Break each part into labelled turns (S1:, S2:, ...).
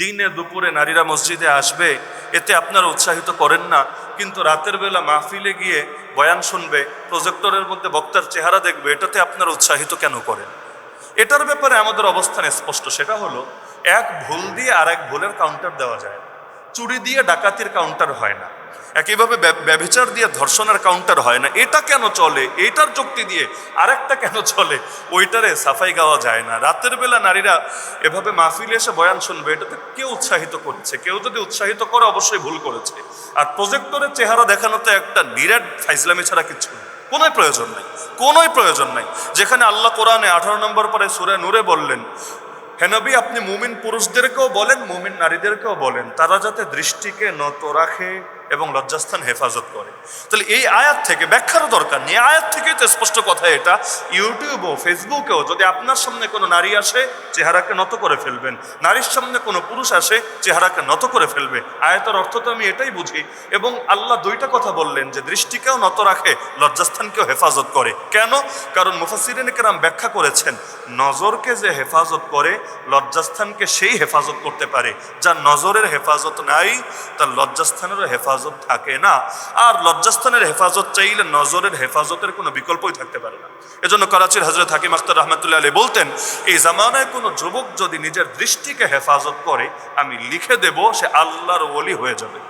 S1: দিনে দুপুরে নারীরা মসজিদে আসবে, এতে আপনারা উৎসাহিত করেন না, কিন্তু রাতের বেলা মাহফিলে গিয়ে বয়ান শুনবে, প্রজেক্টরের মধ্যে বক্তার চেহারা দেখবে, এটাতে আপনারা উৎসাহিত কেন করেন? এটার ব্যাপারে আমাদের অবস্থান স্পষ্ট, সেটা হলো, এক ভুল দিয়ে আর এক ভুলের কাউন্টার দেওয়া যায়। চুরি দিয়ে ডাকাতির কাউন্টার হয় না। একইভাবে ব্যব- ব্যভিচার দিয়ে ধর্ষণের কাউন্টার হয় না। এটা কেন চলে? এইটার যুক্তি দিয়ে আরেকটা কেন চলে? ওইটারে সাফাই গাওয়া যায় না। রাতের বেলা নারীরা এভাবে মাহফিলে এসে বয়ান শুনবে, এটাতে কেউ উৎসাহিত করছে? কেউ যদি উৎসাহিত করে, অবশ্যই ভুল করেছে। আর প্রজেক্টরের চেহারা দেখানোতে একটা নিরাট ফাইজলামি ছাড়া কিছু নেই। কোনোই প্রয়োজন নাই। কোনোই প্রয়োজন নাই। যেখানে আল্লাহ কোরআনে আঠারো নম্বর পরে সুরে নূরে বললেন হেনবি আপনি মুমিন পুরুষদেরকেও বলেন, মুমিন নারীদেরকেও বলেন। তারা যাতে দৃষ্টিকে নত রাখে এবং লজ্জাস্থান হেফাজত করে। তাহলে এই আয়াত থেকে ব্যাখ্যারও দরকার নেই। আয়াত থেকেই তো স্পষ্ট কথা এটা। ইউটিউবও ফেসবুকেও যদি আপনার সামনে কোনো নারী আসে, চেহারাকে নত করে ফেলবেন। নারীর সামনে কোনো পুরুষ আসে, চেহারাকে নত করে ফেলবে। আয়াতের অর্থ তো আমি এটাই বুঝি। এবং আল্লাহ দুইটা কথা বললেন যে দৃষ্টিকেও নত রাখে, লজ্জাস্থানকেও হেফাজত করে। কেন? কারণ মুফাসিরিন কেরাম ব্যাখ্যা করেছেন নজরকে যে হেফাজত করে, লজ্জাস্থানকে সেই হেফাজত করতে পারে। যার নজরের হেফাজত নাই, তার লজ্জাস্থানেরও হেফাজত থাকে না। আর লজ্জাস্থানের হেফাজত চাইলে নজরের হেফাজতের কোনো বিকল্পই থাকতে পারে না। এজন্য করাচির হজরত হাকিম আখতার রহমতুল্লাহ আলী বলতেন, এই জামানায় কোনো যুবক যদি নিজের দৃষ্টিকে হেফাজত করে, আমি লিখে দেব, সে আল্লাহর ওলি হয়ে যাবে।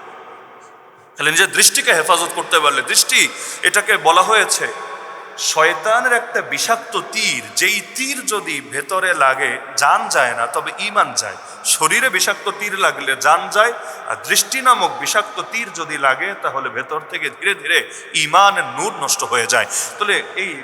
S1: তাহলে নিজের দৃষ্টিকে হেফাজত করতে পারলে, দৃষ্টি, এটাকে বলা হয়েছে শয়তানের একটা বিষাক্ত তীর, যেই তীর যদি ভেতরে লাগে, জান যায় না, তবে ইমান যায়। শরীরে বিষাক্ত তীর লাগলে জান যায়, আর দৃষ্টি নামক বিষাক্ত তীর যদি লাগে, তাহলে ভেতর থেকে ধীরে ধীরে ইমানের নূর নষ্ট হয়ে যায়। তাহলে এই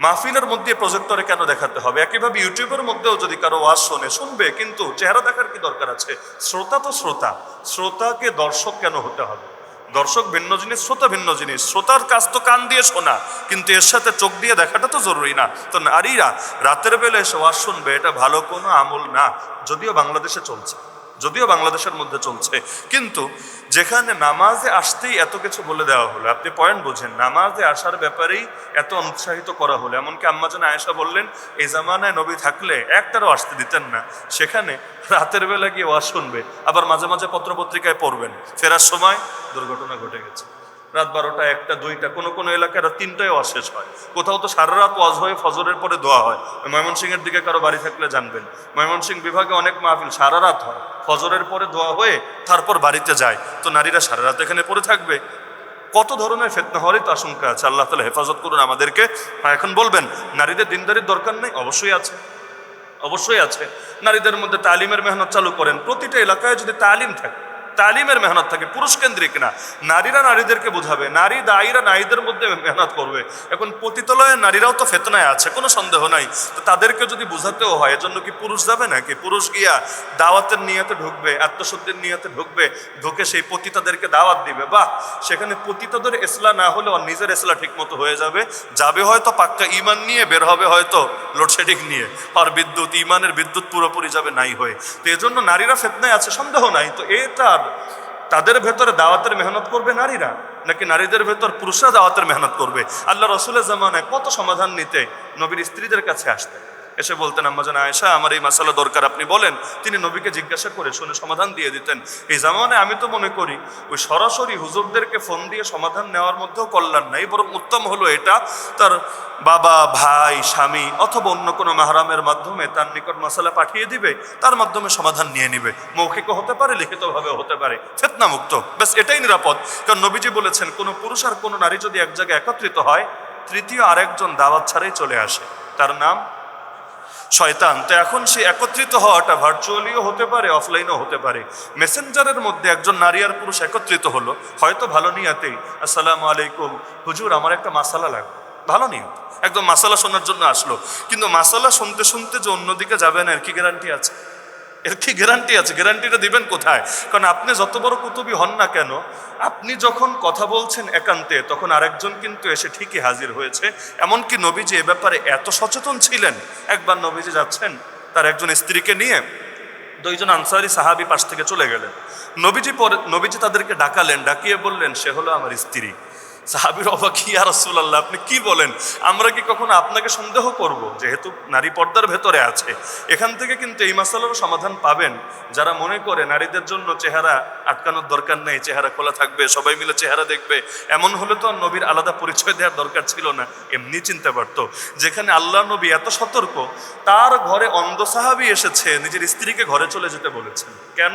S1: মাহফিলের মধ্যে প্রজেক্টরে কেন দেখাতে হবে? একইভাবে ইউটিউবের মধ্যেও যদি কারও ওয়াজ শোনে, শুনবে, কিন্তু চেহারা দেখার কি দরকার আছে? শ্রোতা তো শ্রোতা। শ্রোতাকে দর্শক কেন হতে হবে? দর্শক ভিন্ন জিনিস, শ্রোতা ভিন্ন জিনিস। শ্রোতার কাজ তো কান দিয়ে শোনা, কিন্তু এর সাথে চোখ দিয়ে দেখাটা তো জরুরি না। তো নারীরা রাতের বেলা এসে ওয়াজ শুনবে, এটা ভালো কোনো আমল না, যদিও বাংলাদেশে চলছে। যদিও বাংলাদেশের মধ্যে চলছে, কিন্তু যেখানে নামাজে আসতেই এত কিছু বলে দেওয়া হলো। আপনি পয়েন্ট বোঝেন, নামাজে আসার ব্যাপারেই এত উৎসাহিত করা হলো। এমনকি আম্মাজান আয়েশা বললেন, এ জামানায় নবী থাকলে একটারও আসতে দিতেন না। সেখানে রাতের বেলা গিয়ে ওয়াশ শুনবে, আবার মাঝে মাঝে পত্রপত্রিকায় পড়বেন। ফেরার সময় দুর্ঘটনা ঘটে গেছে। রাত বারোটা, একটা, দুইটা, কোনো কোনো এলাকায় রাত তিনটায় অশেষ হয়। কোথাও তো সারা রাত ওয়াজ হয়ে ফজরের পরে দোয়া হয়। ময়মনসিংহের দিকে কারও বাড়ি থাকলে জানবেন। ময়মনসিংহ বিভাগে অনেক মাহফিল সারা রাত হয়। ফজরের পরে দোয়া হয়ে তারপর বাড়িতে যায়। তো নারীরা সারা রাত এখানে পড়ে থাকবে। কত ধরনের ফেতনা হওয়ারই তো আশঙ্কা আছে। আল্লাহ তালা হেফাজত করুন আমাদেরকে। আর এখন বলবেন, নারীদের দিনদারির দরকার নেই? অবশ্যই আছে। অবশ্যই আছে। নারীদের মধ্যে তালিমের মেহনত চালু করেন। প্রতিটা এলাকায় যদি তালিম থাকে তালিমের মেহনত থাকে, পুরুষ কেন্দ্রিক না। নারীরা নারীদেরকে বোঝাবে, নারী দায়ীরা নারীদের মধ্যে মেহনত করবে। এখন পতিতলয়ে নারীরাও তো ফেতনায় আছে, কোনো সন্দেহ নাই। তো তাদেরকে যদি বোঝাতেও হয়, এজন্য কি পুরুষ যাবে নাকি? পুরুষ গিয়া দাওয়াতের নিয়তে ঢুকবে, আত্মশুদ্ধির নিয়তে ঢুকবে, ঢুকে সেই পতিতাদেরকে দাওয়াত দিবে। বাহ! সেখানে পতিতাদের এসলা না হলে ওর নিজের এসলা ঠিক মতো হয়ে যাবে। যাবে হয়তো পাক্কা ইমান নিয়ে, বের হবে হয়তো লোডশেডিং নিয়ে। আর বিদ্যুৎ ইমানের বিদ্যুৎ পুরোপুরি যাবে নাই হয়ে। তো এজন্য নারীরা ফেতনায় আছে, সন্দেহ নাই। তো এটার তাদের ভেতরে দাওয়াতের মেহনত করবে নারীরা, নাকি নারীদের ভেতর পুরুষরা দাওয়াতের মেহনত করবে? আল্লাহ রসুলের জামানায় কত সমাধান নিতে নবীর স্ত্রীদের কাছে আসতেন। এসে বলতেন আম্মাজান আয়েশা, আমার এই মাসালা দরকার। আপনি বলেন, তিনি নবীকে জিজ্ঞাসা করে শুনে সমাধান দিয়ে দিতেন। এই জামানে আমি তো মনে করি, ওই সরাসরি হুজুরদেরকে ফোন দিয়ে সমাধান নেওয়ার মধ্যেও কল্যাণ নাই, বরং উত্তম হলো এটা, তার বাবা, ভাই, স্বামী অথবা অন্য কোনো মাহারামের মাধ্যমে তার নিকট মশালা পাঠিয়ে দিবে, তার মাধ্যমে সমাধান নিয়ে নিবে। মৌখিকও হতে পারে লিখিতভাবে হতে পারে। ফেতনা মুক্ত ব্যাস, এটাই নিরাপদ। কারণ নবীজি বলেছেন, কোনো পুরুষ আর কোনো নারী যদি এক জায়গায় একত্রিত হয়, তৃতীয় আরেকজন দাওয়াত ছাড়াই চলে আসে। তার নাম শয়তান। তো এখন সে একত্রিত হওয়াটা ভার্চুয়ালিও হতে পারে অফলাইনও হতে পারে। মেসেঞ্জারের মধ্যে একজন নারী আর পুরুষ একত্রিত হলো, হয়তো ভালো নিয়াতেই। আসসালামু আলাইকুম। হুজুর, আমার একটা মাসালা লাগবে। ভালো নিয়ত। একদম মাসালা শোনার জন্য আসলো। কিন্তু মাসালা শুনতে শুনতে যে অন্যদিকে যাবে না, এর কি গ্যারান্টি আছে? এর কি গ্যারান্টি আছে? গ্যারান্টিটা দিবেন কোথায়? কারণ আপনি যত বড় কুতুবি হন না কেন, আপনি যখন কথা বলছেন একান্তে, তখন আরেকজন কিন্তু এসে ঠিকই হাজির হয়েছে। এমনকি নবীজি এ ব্যাপারে এত সচেতন ছিলেন। একবার নবীজি যাচ্ছেন, তার একজন স্ত্রীকে নিয়ে দুইজন আনসারি সাহাবি পাশ থেকে চলে গেলেন। নবীজি পরে নবীজি তাদেরকে ডাকালেন, ডাকিয়ে বললেন, সে হলো আমার স্ত্রী। সাহাবির অবাক আর রসুল্লাহ আপনি কি বলেন? আমরা কি কখনো আপনাকে সন্দেহ করব? যেহেতু নারী পর্দার ভেতরে আছে। এখান থেকে কিন্তু এই মাসালার সমাধান পাবেন। যারা মনে করে নারীদের জন্য চেহারা আটকানোর দরকার নেই, চেহারা খোলা থাকবে, সবাই মিলে চেহারা দেখবে, এমন হলে তো আর নবীর আলাদা পরিচয় দেওয়ার দরকার ছিল না, এমনি চিনতে পারতো। যেখানে আল্লাহ নবী এত সতর্ক, তার ঘরে অন্ধ সাহাবি এসেছে, নিজের স্ত্রীকে ঘরে চলে যেতে বলেছেন। কেন?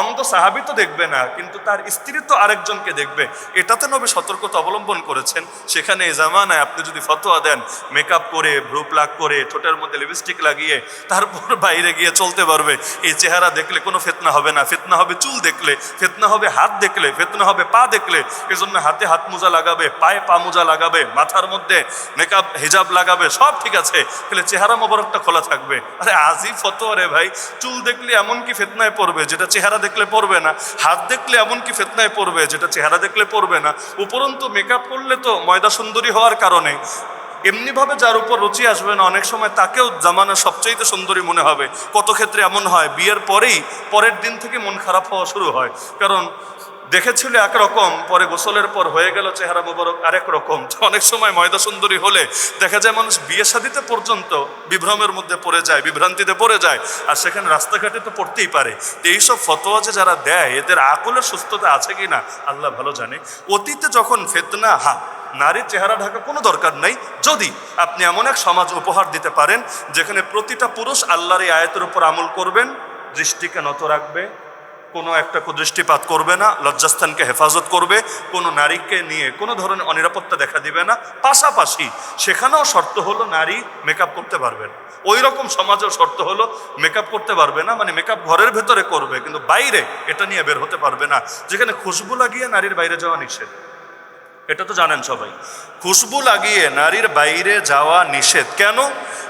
S1: অন্ধ সাহাবি তো দেখবে না, কিন্তু তার স্ত্রী তো আরেকজনকে দেখবে। এটাতে নবী সতর্কতা অবলম্বন করেছেন, সেখানে এই জামানায় আপনি যদি ফতোয়া দেন মেকআপ করে ভ্রু প্লাক করে, ঠোঁটের মধ্যে লিপস্টিক লাগিয়ে, তারপর বাইরে গিয়ে চলতে পারবে। এই চেহারা দেখলে কোনো ফেতনা হবে না। ফেতনা হবে চুল দেখলে, ফেতনা হবে হাত দেখলে, ফেতনা হবে পা দেখলে, এজন্য হাতে হাত মোজা লাগাবে, পায়ে পা মোজা লাগাবে, মাথার মধ্যে মেকআপ হিজাব লাগাবে, সব ঠিক আছে, তাহলে চেহারা মোবারকটা খোলা থাকবে। আরে আজই ফতোয়া রে ভাই। চুল দেখলে এমন কি ফেতনায় পড়বে, যেটা চেহারা দেখলে পড়বে না। হাত দেখলে এমন কি ফেতনায় পড়বে, যেটা চেহারা দেখলে পড়বে না। উপরন্তু মেকআপ করলে তো ময়দা সুন্দরী হওয়ার কারণে। এমনিভাবে যার উপর রুচি আসবে না, অনেক সময় তাকেও জামানা সবচেয়ে সুন্দরী মনে হবে। কত ক্ষেত্রে এমন হয়, বিয়ের পরেই পরের দিন থেকে মন খারাপ হওয়া শুরু হয়। কারণ দেখেছিল একরকম, পরে গোসলের পর হয়ে গেল চেহারা মোবারক আরেক রকম। অনেক সময় ময়দা সুন্দরী হলে দেখা যায় মানুষ বিয়ে শাদিতে পর্যন্ত বিভ্রমের মধ্যে পড়ে যায়, বিভ্রান্তিতে পড়ে যায়, আর সেখানে রাস্তাঘাটে তো পড়তেই পারে। এইসব ফতোয়া যে যারা দেয়, এদের আকলের সুস্থতা আছে কি না আল্লাহ ভালো জানে। অতীতে যখন ফেতনা, হা, নারীর চেহারা ঢাকা কোনো দরকার নাই। যদি আপনি এমন এক সমাজ উপহার দিতে পারেন, যেখানে প্রতিটা পুরুষ আল্লাহর এই আয়তের উপর আমল করবেন, দৃষ্টিকে নত রাখবে কোনো একটা কুদৃষ্টিপাত করবে না, লজ্জাস্থানকে হেফাজত করবে, কোনো নারীকে নিয়ে কোনো ধরনের অনিরাপত্তা দেখা দিবে না। পাশাপাশি সেখানেও শর্ত হলো নারী মেকআপ করতে পারবে না। ওই রকম সমাজেও শর্ত হলো মেকআপ করতে পারবে না মানে মেকআপ ঘরের ভেতরে করবে, কিন্তু বাইরে এটা নিয়ে বের হতে পারবে না। যেখানে খুশবু লাগিয়ে নারীর বাইরে যাওয়া নিষেধ। এটা তো জানেন সবাই। খুশবু লাগিয়ে নারীর বাইরে যাওয়া নিষেধ। কেন?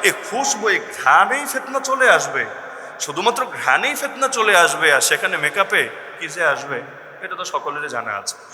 S1: এই খুশবু এই ঘ্রাণেই ফেতনা চলে আসবে। শুধুমাত্র ঘ্রাণেই ফেতনা চলে আসবে আর সেখানে মেকআপে কি যে আসবে, এটা তো সকলেরই জানা আছে।